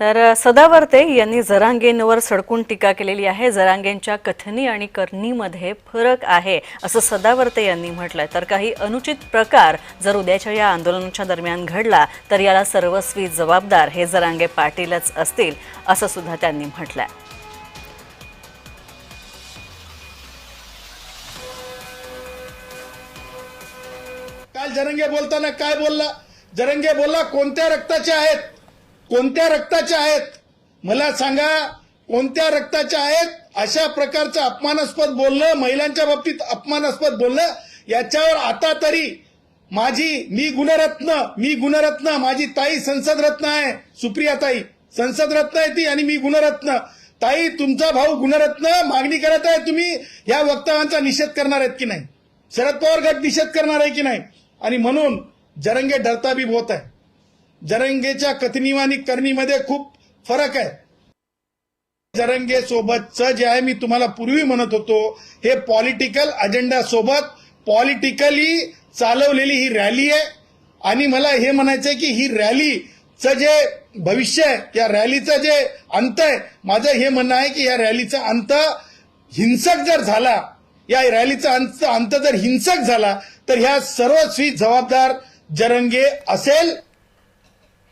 तर सदावर्ते यांनी जरांगेंवर सडकून टीका केलेली आहे. जरांगेंच्या कथनी आणि करणीमध्ये फरक आहे असं सदावर्ते यांनी म्हटलंय. तर काही अनुचित प्रकार जर उद्याच्या या आंदोलनाच्या दरम्यान घडला तर याला सर्वस्वी जबाबदार हे जरांगे पाटीलच असतील असं सुद्धा त्यांनी म्हटलंय. काल जरंगे बोलताना काय बोलला? जरंगे बोलला कोणत्या रक्ताचे आहेत? कोणत्या रक्ताच्या आहेत? मला सांगा कोणत्या रक्ताच्या आहेत? अशा प्रकारचं अपमानास्पद बोलणं महिलांच्या बाबतीत अपमानास्पद बोलणं याच्यावर आता तरी माझी मी गुणरत्न मी गुणरत्न माझी ताई संसद रत्न आहे सुप्रिया ताई. संसद रत्न आहे ती आणि मी गुणरत्न. ताई तुमचा भाऊ गुणरत्न मागणी करत आहे तुम्ही या वक्तव्यांचा निषेध करणार आहेत की नाही? शरद पवार गट निषेध करणार आहे की नाही? आणि म्हणून जरंगे डरता बी होत आहे. जरंगेच्या कथनी आणि करणीमध्ये खूप फरक आहे. जरंगे सोबतचं जे आहे मी तुम्हाला पूर्वी म्हणत होतो हे पॉलिटिकल अजेंडा सोबत पॉलिटिकली चालवलेली ही रॅली आहे. आणि मला हे म्हणायचंय की ही रॅलीचं जे भविष्य आहे या रॅलीचं जे अंत आहे माझं हे म्हणणं आहे की या रॅलीचा अंत हिंसक जर झाला या रॅलीचा अंत अंत जर हिंसक झाला तर ह्या सर्वस्वी जबाबदार जरंगे असेल.